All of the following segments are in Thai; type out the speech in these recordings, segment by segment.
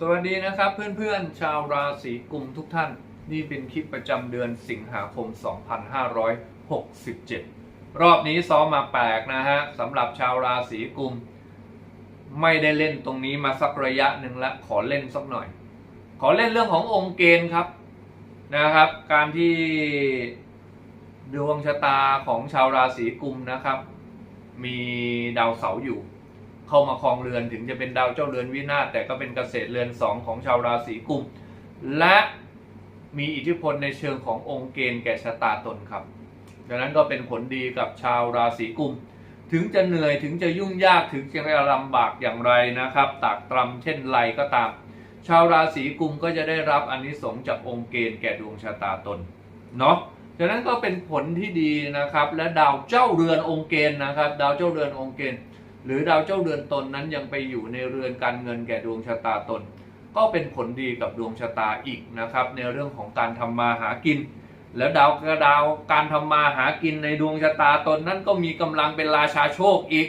สวัสดีนะครับเพื่อนๆ ชาวราศีกุมทุกท่าน นี่เป็นคลิปประจำเดือนสิงหาคม 2567 รอบนี้ซ้อมมาแปลกนะฮะสำหรับชาวราศีกุม ไม่ได้เล่นตรงนี้มาสักระยะหนึ่งละขอเล่นสักหน่อย ขอเล่นเรื่องขององค์เกณฑ์ครับนะครับ การที่ดวงชะตาของชาวราศีกุมนะครับ มีดาวเสาร์อยู่ เข้ามาครองเรือนถึงจะเป็นดาวเจ้าเรือนวินาศแต่ก็เป็นเกษตรเรือนสองของชาวราศีกุม และมีอิทธิพลในเชิงขององค์เกณฑ์แก่ชะตาตนครับ ดังนั้นก็เป็นผลดีกับชาวราศีกุม ถึงจะเหนื่อยถึงจะยุ่งยากถึงจะลำบากอย่างไรนะครับตากตรำเช่นไรก็ตาม ชาวราศีกุมก็จะได้รับอนนิสงส์จากองค์เกณฑ์แก่ดวงชะตาตนเนาะดังนั้นก็เป็นผลที่ดีนะครับ และดาวเจ้าเรือนองค์เกณฑ์นะครับ ดาวเจ้าเรือนองค์เกณฑ์ หรือดาวเจ้าเรือนตนนั้นยังไปอยู่ในเรือนการเงินแก่ดวงชะตาตน ก็เป็นผลดีกับดวงชะตาอีกนะครับ ในเรื่องของการทำมาหากิน แล้วดาวกระดาวการทำมาหากินในดวงชะตาตนนั้นก็มีกำลังเป็นราชาโชคอีก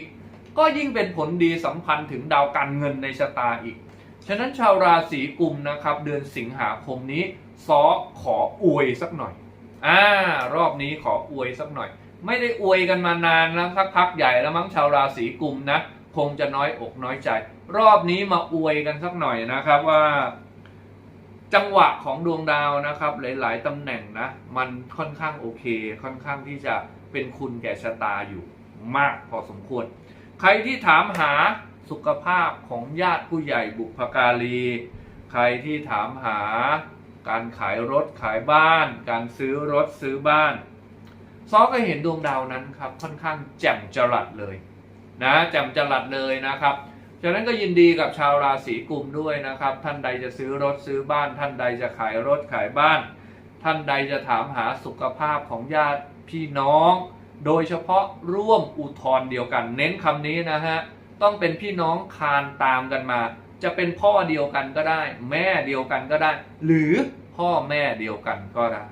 ก็ยิ่งเป็นผลดีสัมพันธ์ถึงดาวการเงินในชะตาอีก ฉะนั้นชาวราศีกุมนะครับ เดือนสิงหาคมนี้ซอขออวยสักหน่อยอ่ารอบนี้ขออวยสักหน่อย ไม่ได้อวยกันมานานแล้วสักพักใหญ่แล้วมั้งชาวราศีกุมนะคงจะน้อยอกน้อยใจ รอบนี้มาอวยกันสักหน่อยนะครับว่า จังหวะของดวงดาวนะครับ หลาย ๆตำแหน่งนะ มันค่อนข้างโอเค ค่อนข้างที่จะเป็นคุณแก่ชะตาอยู่มากพอสมควร ใครที่ถามหาสุขภาพของญาติผู้ใหญ่บุพการี ใครที่ถามหาการขายรถขายบ้าน การซื้อรถซื้อบ้าน ซอก็เห็นดวงดาวนั้นครับค่อนข้างแจ่มจรัสเลยนะแจ่มจรัสเลยนะครับฉะนั้นก็ยินดีกับชาวราศีกุมด้วยนะครับ ท่านใดจะซื้อรถซื้อบ้าน ท่านใดจะขายรถขายบ้าน ท่านใดจะถามหาสุขภาพของญาติพี่น้อง โดยเฉพาะร่วมอุทธร์เดียวกัน เน้นคำนี้นะฮะต้องเป็นพี่น้องคานตามกันมา จะเป็นพ่อเดียวกันก็ได้ แม่เดียวกันก็ได้ หรือพ่อแม่เดียวกันก็ได้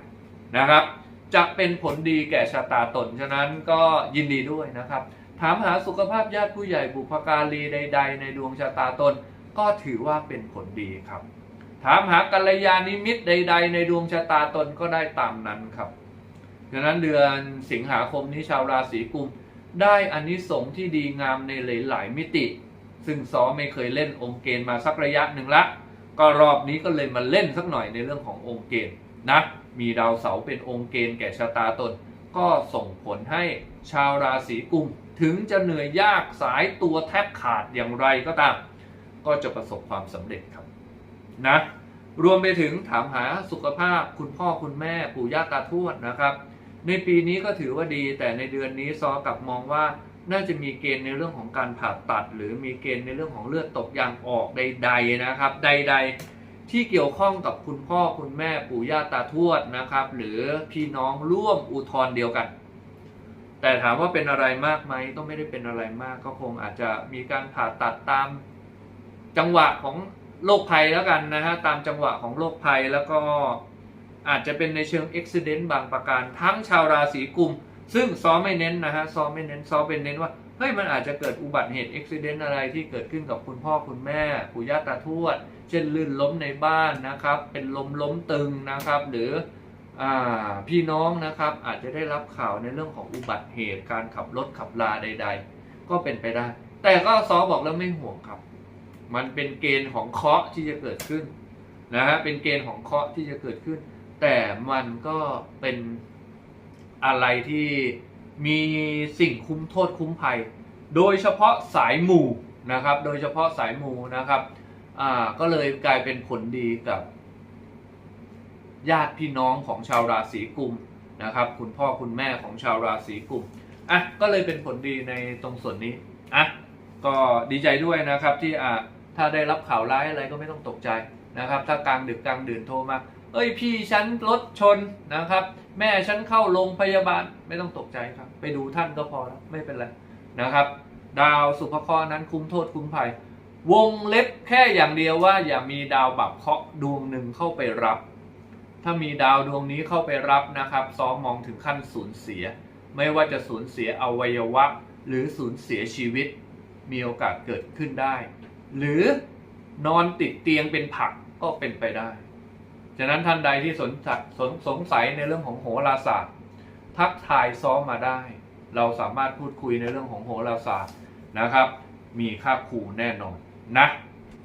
นะครับ จะเป็นผลดีแก่ชะตาตน ฉะนั้นก็ยินดีด้วยนะครับ ถามหาสุขภาพญาติผู้ใหญ่บุพการีใด ๆ ในดวงชะตาตน ก็ถือว่าเป็นผลดีครับ ถามหากัลยาณิมิตรใด ๆ ในดวงชะตาตนก็ได้ตามนั้นครับฉะนั้นเดือนสิงหาคมนี้ชาวราศีกุม ได้อานิสงส์ที่ดีงามในหลายๆมิติ ซึ่งซอไม่เคยเล่นองค์เกณฑ์มาสักระยะหนึ่งละ ก็รอบนี้ก็เลยมาเล่นสักหน่อยในเรื่องขององค์เกณฑ์นะ มีดาวเสาร์เป็นองค์เกณฑ์แก่ชะตาตน ก็ส่งผลให้ชาวราศีกุม ถึงจะเหนื่อยยากสายตัวแทบขาดอย่างไรก็ตาม ก็จะประสบความสำเร็จครับนะรวมไปถึงถามหาสุขภาพคุณพ่อคุณแม่ปู่ย่าตาทวดนะครับ ในปีนี้ก็ถือว่าดี แต่ในเดือนนี้ซอกลับมองว่าน่าจะมีเกณฑ์ในเรื่องของการผ่าตัด หรือมีเกณฑ์ในเรื่องของเลือดตกยางออกใด ๆนะครับ ใด ๆ ที่เกี่ยวข้องกับคุณพ่อคุณแม่ปู่ย่าตาทวดนะครับ หรือพี่น้องร่วมอุทธรณ์เดียวกัน แต่ถามว่าเป็นอะไรมากไหมก็ไม่ได้เป็นอะไรมากก็คงอาจจะมีการผ่าตัดตามจังหวะของโรคภัยแล้วกันนะฮะตามจังหวะของโรคภัยแล้วก็อาจจะเป็นในเชิงอุบิเหตุบางประการ ทั้งชาวราศีกุม ซึ่งซ้อมไม่เน้นนะฮะซ้อมไม่เน้นซ้อมเป็นเน้นว่าเฮ้ยมันอาจจะเกิดอุบัติเหตุอุบิเหตุอะไรที่เกิดขึ้นกับคุณพ่อคุณแม่ปู่ย่าตาทวด เช่นลื่นล้มในบ้านนะครับ เป็นลมล้มตึงนะครับ หรืออพี่น้องนะครับอาจจะได้รับข่าวในเรื่องของอุบัติเหตุการขับรถขับลาใด ๆ ก็เป็นไปได้ แต่ก็ซอบอกแล้วไม่ห่วงครับ มันเป็นเกณฑ์ของเคาะที่จะเกิดขึ้นนะฮะเป็นเกณฑ์ของเคาะที่จะเกิดขึ้น แต่มันก็เป็น อะไรที่มีสิ่งคุ้มโทษคุ้มภัย โดยเฉพาะสายหมู่นะครับ โดยเฉพาะสายหมู่นะครับอ่าก็เลยกลายเป็นผลดีกับ ญาติพี่น้องของชาวราศีกุมนะครับ คุณพ่อคุณแม่ของชาวราศีกุมอะก็เลยเป็นผลดีในตรงส่วนนี้อะก็ดีใจด้วยนะครับที่อ่าถ้าได้รับข่าวร้ายอะไรก็ไม่ต้องตกใจนะครับ ถ้ากลางดึกกลางดื่นโทรมา เอ้ยพี่ฉันรถชนนะครับ แม่ฉันเข้าโรงพยาบาลไม่ต้องตกใจครับ ไปดูท่านก็พอแล้วไม่เป็นไรนะครับ ดาวสุภเคราะห์นั้นคุ้มโทษคุ้มภัยวงเล็บแค่อย่างเดียวว่า อย่ามีดาวบับเคาะดวงหนึ่งเข้าไปรับ ถ้ามีดาวดวงนี้เข้าไปรับนะครับซ้อมมองถึงขั้นสูญเสีย ไม่ว่าจะสูญเสียอวัยวะ หรือสูญเสียชีวิต มีโอกาสเกิดขึ้นได้ หรือนอนติดเตียงเป็นผักก็เป็นไปได้ ฉะนั้นท่านใดที่สนสสนสงสัยในเรื่องของโหราศาสตร์ ทักทายซ้อมมาได้ เราสามารถพูดคุยในเรื่องของโหราศาสตร์นะครับ มีค่าครูแน่นอนนะ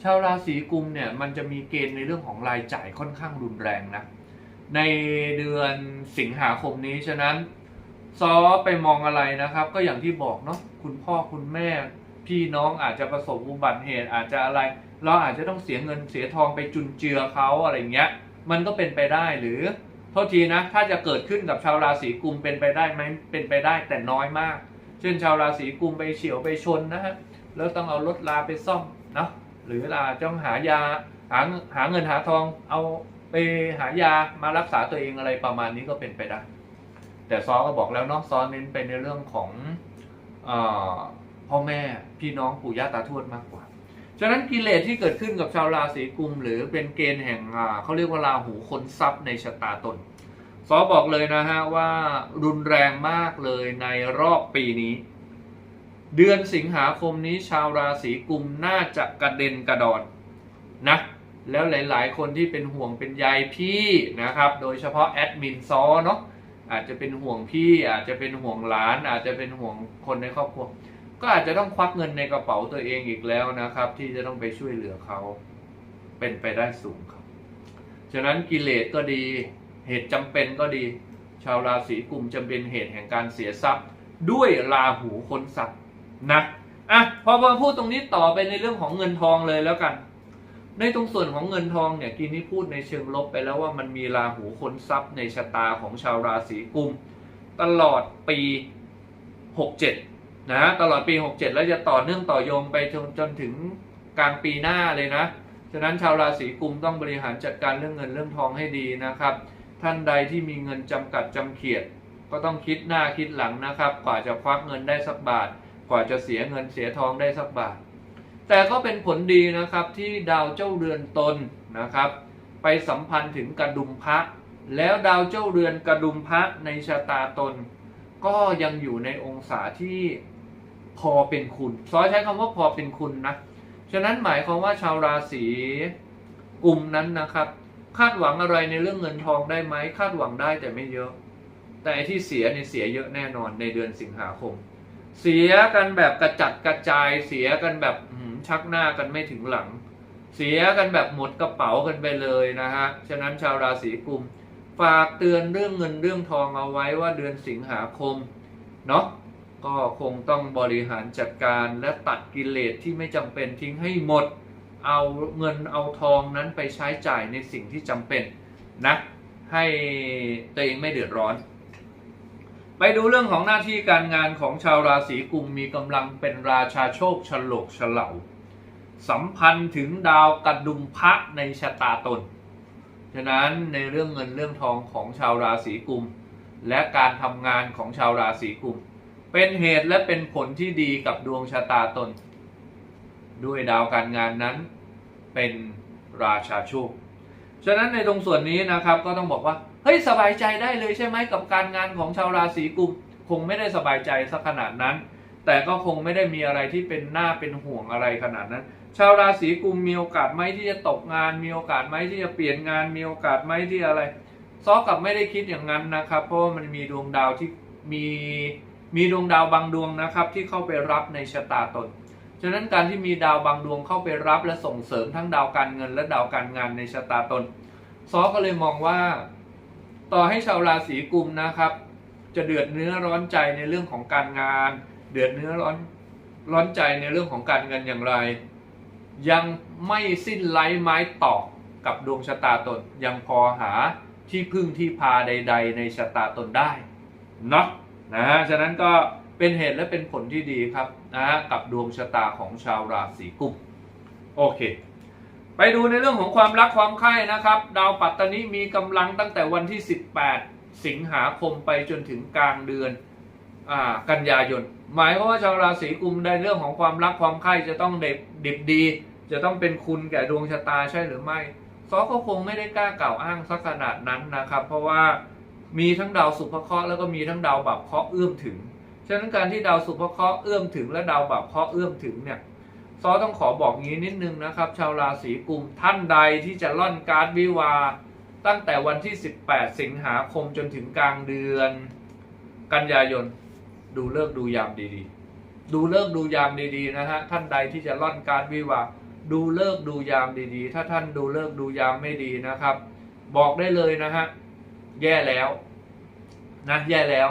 ชาวราศีกุมเนี่ยมันจะมีเกณฑ์ในเรื่องของรายจ่ายค่อนข้างรุนแรงนะในเดือนสิงหาคมนี้ฉะนั้นซอไปมองอะไรนะครับ ก็อย่างที่บอกเนาะคุณพ่อคุณแม่ พี่น้องอาจจะประสบอุบัติเหตุอาจจะอะไร เราอาจจะต้องเสียเงินเสียทองไปจุนเจือเขาอะไรเงี้ย มันก็เป็นไปได้หรือโทษทีนะ ถ้าจะเกิดขึ้นกับชาวราศีกุมเป็นไปได้ไหมเป็นไปได้แต่น้อยมาก เช่นชาวราศีกุมไปเฉียวไปชนนะฮะแล้วต้องเอารถลาไปซ่อมเนาะหรือลาต้องหายาหาหาเงินหาทองเอาไปหายามารักษาตัวเองอะไรประมาณนี้ก็เป็นไปได้ แต่ซอก็บอกแล้วเนาะซอเน้นไปในเรื่องของอพ่อแม่พี่น้องปู่ย่าตาทวดมากกว่า ฉะนั้นกิเลสที่เกิดขึ้นกับชาวราศีกุม หรือเป็นเกณฑ์แห่งเขาเรียกว่าราหูคนทรัพย์ในชะตาตนซอบอกเลยนะฮะว่ารุนแรงมากเลยในรอบปีนี้ เดือนสิงหาคมนี้ชาวราศีกุมน่าจะกระเด็นกระดอนนะแล้วหลาย ๆ คนที่เป็นห่วงเป็นใยพี่นะครับ โดยเฉพาะแอดมินซอเนาะอาจจะเป็นห่วงพี่อาจจะเป็นห่วงหลาน อาจจะเป็นห่วงคนในครอบครัว ก็อาจจะต้องควักเงินในกระเป๋าตัวเองอีกแล้วนะครับ ที่จะต้องไปช่วยเหลือเขาเป็นไปได้สูงครับ ฉะนั้นกิเลสก็ดีเหตุจำเป็นก็ดี ชาวราศีกุมจำเป็นเหตุแห่งการเสียทรัพย์ ด้วยราหูคนทรัพย์นะอะพอมาพูดตรงนี้ต่อไปในเรื่องของเงินทองเลยแล้วกัน ในตรงส่วนของเงินทองเนี่ยกินนี้พูดในเชิงลบไปแล้วว่ามันมีราหูคนทรัพย์ในชะตาของชาวราศีกุม ตลอดปี 67 นะตลอดปี 67 แล้วจะต่อเนื่องต่อโยงไปจนจนถึงกลางปีหน้าเลยนะ ฉะนั้นชาวราศีกุมต้องบริหารจัดการเรื่องเงินเรื่องทองให้ดีนะครับ ท่านใดที่มีเงินจำกัดจำเขียด ก็ต้องคิดหน้าคิดหลังนะครับ กว่าจะควักเงินได้สักบาท กว่าจะเสียเงินเสียทองได้สักบาท แต่ก็เป็นผลดีนะครับที่ดาวเจ้าเรือนตนนะครับ ไปสัมพันธ์ถึงกระดุมพระแล้วดาวเจ้าเรือนกระดุมพระในชะตาตน ก็ยังอยู่ในองศาที่ พอเป็นคุณซอยใช้คำว่าพอเป็นคุณนะ ฉะนั้นหมายความว่าชาวราศีกลุ่มนั้นนะครับ คาดหวังอะไรในเรื่องเงินทองได้ไหมคาดหวังได้แต่ไม่เยอะ แต่ที่เสียเนี่ยเสียเยอะแน่นอนในเดือนสิงหาคม เสียกันแบบกระจัดกระจายเสียกันแบบชักหน้ากันไม่ถึงหลัง เสียกันแบบหมดกระเป๋ากันไปเลยนะฮะฉะนั้นชาวราศีกุมฝากเตือนเรื่องเงินเรื่องทองเอาไว้ว่าเดือนสิงหาคมเนาะ ก็คงต้องบริหารจัดการและตัดกิเลสที่ไม่จำเป็นทิ้งให้หมด เอาเงินเอาทองนั้นไปใช้จ่ายในสิ่งที่จำเป็นนะให้ตัวเองไม่เดือดร้อน ไปดูเรื่องของหน้าที่การงานของชาวราศีกุมมีกำลังเป็นราชาโชคฉลกเฉลาสัมพันธ์ถึงดาวกระดุมพระในชะตาตน ฉะนั้นในเรื่องเงินเรื่องทองของชาวราศีกุม และการทำงานของชาวราศีกุม เป็นเหตุและเป็นผลที่ดีกับดวงชะตาตน ด้วยดาวการงานนั้นเป็นราชาโชคฉะนั้นในตรงส่วนนี้นะครับก็ต้องบอกว่าเฮ้ยสบายใจได้เลยใช่ไหมกับการงานของชาวราศีกุมคงไม่ได้สบายใจสักขนาดนั้น แต่ก็คงไม่ได้มีอะไรที่เป็นหน้าเป็นห่วงอะไรขนาดนั้น ชาวราศีกุมมีโอกาสไหมที่จะตกงาน มีโอกาสไหมที่จะเปลี่ยนงาน มีโอกาสไหมที่อะไรซอกับไม่ได้คิดอย่างนั้นนะครับ เพราะว่ามันมีดวงดาวที่มี มีดวงดาวบางดวงนะครับที่เข้าไปรับในชะตาตน ฉะนั้นการที่มีดาวบางดวงเข้าไปรับและส่งเสริมทั้งดาวการเงินและดาวการงานในชะตาตน ซอก็เลยมองว่า ต่อให้ชาวราศีกุมนะครับ จะเดือดเนื้อร้อนใจในเรื่องของการงาน เดือดเนื้อร้อนร้อนใจในเรื่องของการเงินอย่างไร ยังไม่สิ้นไร้ไม้ตอกกับดวงชะตาตน ยังพอหาที่พึ่งที่พาใด ๆ ในชะตาตนได้เนาะ นะฮะฉะนั้นก็เป็นเหตุและเป็นผลที่ดีครับนะฮะกับดวงชะตาของชาวราศีกุมโอเค ไปดูในเรื่องของความรักความใคร่นะครับ ดาวปัตตานีมีกำลังตั้งแต่วันที่ 18 สิงหาคมไปจนถึงกลางเดือนอ่ากันยายน หมายความว่าชาวราศีกุมในเรื่องของความรักความใคร่จะต้องเด็ดดิบดี จะต้องเป็นคุณแก่ดวงชะตาใช่หรือไม่ซอก็คงไม่ได้กล้ากล่าวอ้างสักขนาดนั้นนะครับ เพราะว่า มีทั้งดาวสุภเคราะห์แล้วก็มีทั้งดาวบับเคราะห์เอื้อมถึง ฉะนั้นการที่ดาวสุภเคราะห์เอื้อมถึง และดาวบับเคราะห์เอื้อมถึงเนี่ยซอต้องขอบอกงี้นิดนึงนะครับ ชาวราศีกุมท่านใดที่จะล่อนการ์ดวิวา ตั้งแต่วันที่ 18 สิงหาคมจนถึงกลางเดือน กันยายน ดูเลิกดูยามดีๆ ดูเลิกดูยามดีๆนะฮะท่านใดที่จะล่อนการ์ดวิวา ดูเลิกดูยามดีๆ ถ้าท่านดูเลิกดูยามไม่ดีนะครับ บอกได้เลยนะฮะ แย่แล้วนะแย่แล้ว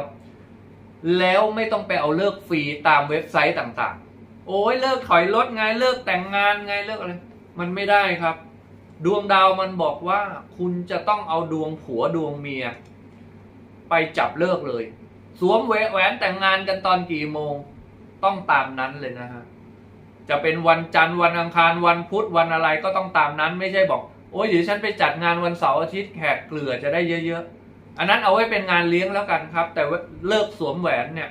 แล้วไม่ต้องไปเอาเลิกฟรีตามเว็บไซต์ต่างๆ โอ้ยเลิกถอยรถไงเลิกแต่งงานไงเลิกอะไรมันไม่ได้ครับ ดวงดาวมันบอกว่าคุณจะต้องเอาดวงผัวดวงเมีย ไปจับเลิกเลย สวมแหวนแต่งงานกันตอนกี่โมง ต้องตามนั้นเลยนะฮะจะเป็นวันจันทร์วันอังคารวันพุธวันอะไรก็ต้องตามนั้น ไม่ใช่บอก โอ้ยเดี๋ยวฉันไปจัดงานวันเสาร์อาทิตย์แขกเกลือจะได้เยอะๆ อันนั้นเอาไว้เป็นงานเลี้ยงแล้วกันครับ แต่ว่าเลิกสวมแหวนเนี่ย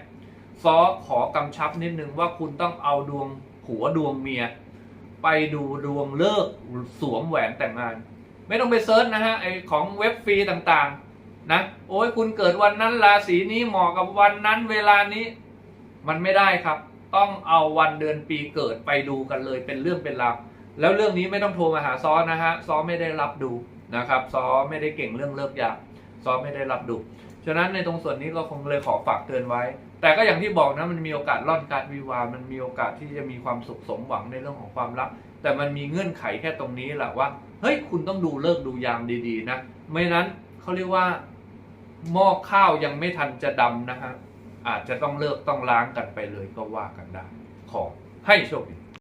ซอขอกำชับนิดนึงว่าคุณต้องเอาดวงผัวดวงเมีย ไปดูดวงเลิกสวมแหวนแต่งงาน ไม่ต้องไปเซิร์ชนะฮะไอของเว็บฟรีต่างๆ นะ โอ้ยคุณเกิดวันนั้นราศีนี้เหมาะกับวันนั้นเวลานี้ มันไม่ได้ครับ ต้องเอาวันเดือนปีเกิดไปดูกันเลยเป็นเรื่องเป็นราว แล้วเรื่องนี้ไม่ต้องโทรมาหาซอนะฮะซอไม่ได้รับดูนะครับซอไม่ได้เก่งเรื่องเลิกยาซอไม่ได้รับดูฉะนั้นในตรงส่วนนี้ก็คงเลยขอฝากเตือนไว้ แต่ก็อย่างที่บอกนะมันมีโอกาสล่อนการวิวา มันมีโอกาสที่จะมีความสุขสมหวังในเรื่องของความรัก แต่มันมีเงื่อนไขแค่ตรงนี้แหละว่า เฮ้ยคุณต้องดูเลิกดูยามดีๆนะ ไม่นั้นเขาเรียกว่าหม้อข้าวยังไม่ทันจะดำนะฮะอาจจะต้องเลิกต้องล้างกันไปเลยก็ว่ากันได้ ขอให้โชคดี